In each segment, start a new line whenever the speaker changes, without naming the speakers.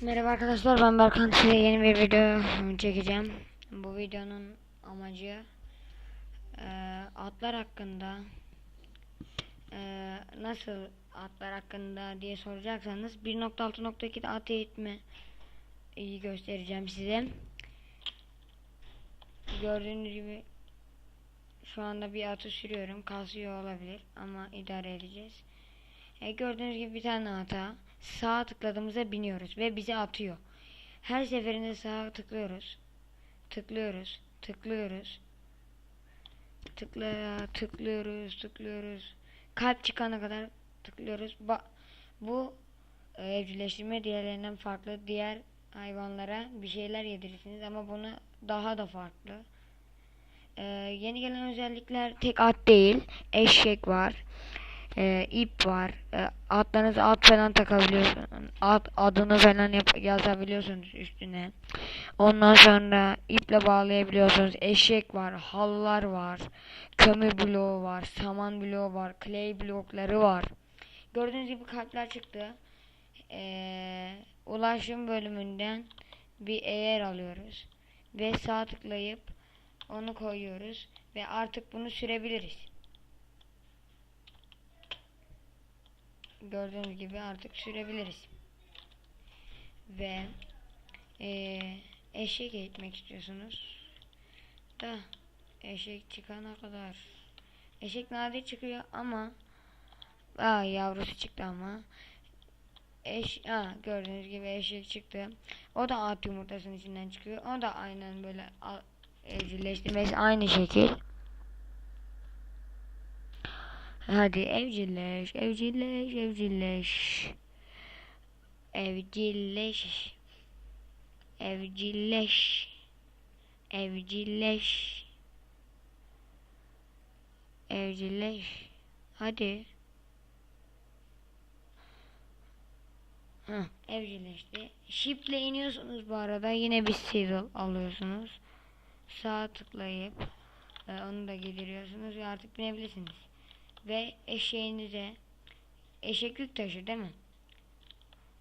Merhaba arkadaşlar ben Berkan size yeni bir video çekeceğim. Bu videonun amacı e, atlar hakkında e, nasıl atlar hakkında diye soracaksanız 1.6.2'de at eğitimi iyi göstereceğim size. Gördüğünüz gibi şu anda bir atı sürüyorum. Kasıyor olabilir ama idare edeceğiz. E, gördüğünüz gibi bir tane ata sağa tıkladığımızda biniyoruz ve bizi atıyor. Her seferinde sağa tıklıyoruz. Tıklıyoruz. Tıklıyoruz. Tıkla tıklıyoruz, tıklıyoruz. Kalp çıkana kadar tıklıyoruz. Ba bu e, evcilleştirme diğerlerinden farklı. Diğer hayvanlara bir şeyler yedirirsiniz ama bunu daha da farklı. Ee, yeni gelen özellikler tek at değil. Eşek var. Ee, ip var. Ee, atlarınızı at falan takabiliyorsunuz. At adını falan yap yazabiliyorsunuz üstüne. Ondan sonra iple bağlayabiliyorsunuz. Eşek var, hallar var, kömür bloğu var, saman bloğu var, clay blokları var. Gördüğünüz gibi kalpler çıktı. Ee, ulaşım bölümünden bir eğer alıyoruz ve sağ tıklayıp onu koyuyoruz ve artık bunu sürebiliriz. Gördüğünüz gibi artık sürebiliriz. Ve eee eşek eğitmek istiyorsunuz. Da eşek çıkana kadar eşek nadir çıkıyor ama Aa yavrusu çıktı ama Eş, aa, gördüğünüz gibi eşek çıktı. O da at yumurtasının içinden çıkıyor. O da aynen böyle evcilleştirmesi aynı şekil. Hadi evcilleş, evcilleş, evcilleş. Evcilleş. Evcilleş. Evcilleş. Evcilleş. Hadi. Heh, evcilleşti. Ship'le iniyorsunuz bu arada. Yine bir saddle alıyorsunuz. Sağa tıklayıp e, onu da giydiriyorsunuz ve artık binebilirsiniz. Ve eşeğinize eşek yük taşır değil mi?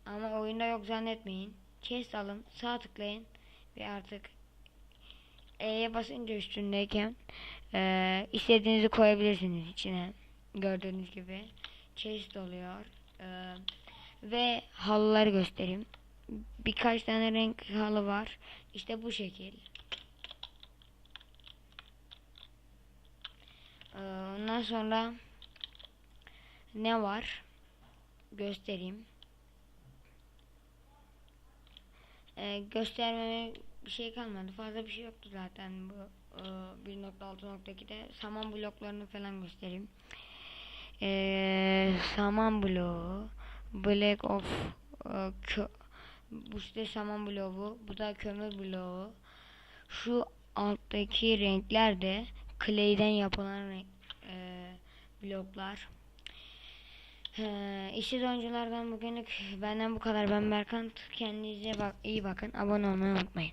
Ama oyunda yok zannetmeyin. Chest alın, sağ tıklayın ve artık E'ye basınca üstündeyken e, istediğinizi koyabilirsiniz içine. Gördüğünüz gibi chest oluyor. E, ve halıları göstereyim. Birkaç tane renk halı var. İşte bu şekil. Ee, Ondan sonra ne var? Göstereyim. Ee, göstermeme bir şey kalmadı. Fazla bir şey yoktu zaten bu e, 1.6.2'de. Saman bloklarını falan göstereyim. Ee, saman bloğu, Black of e, bu işte saman bloğu bu. Bu da kömür bloğu. Şu alttaki renkler de clay'den yapılan renk, e, bloklar. Ee, işsiz oyunculardan bugünlük benden bu kadar. Ben Berkant. Kendinize bak iyi bakın. Abone olmayı unutmayın.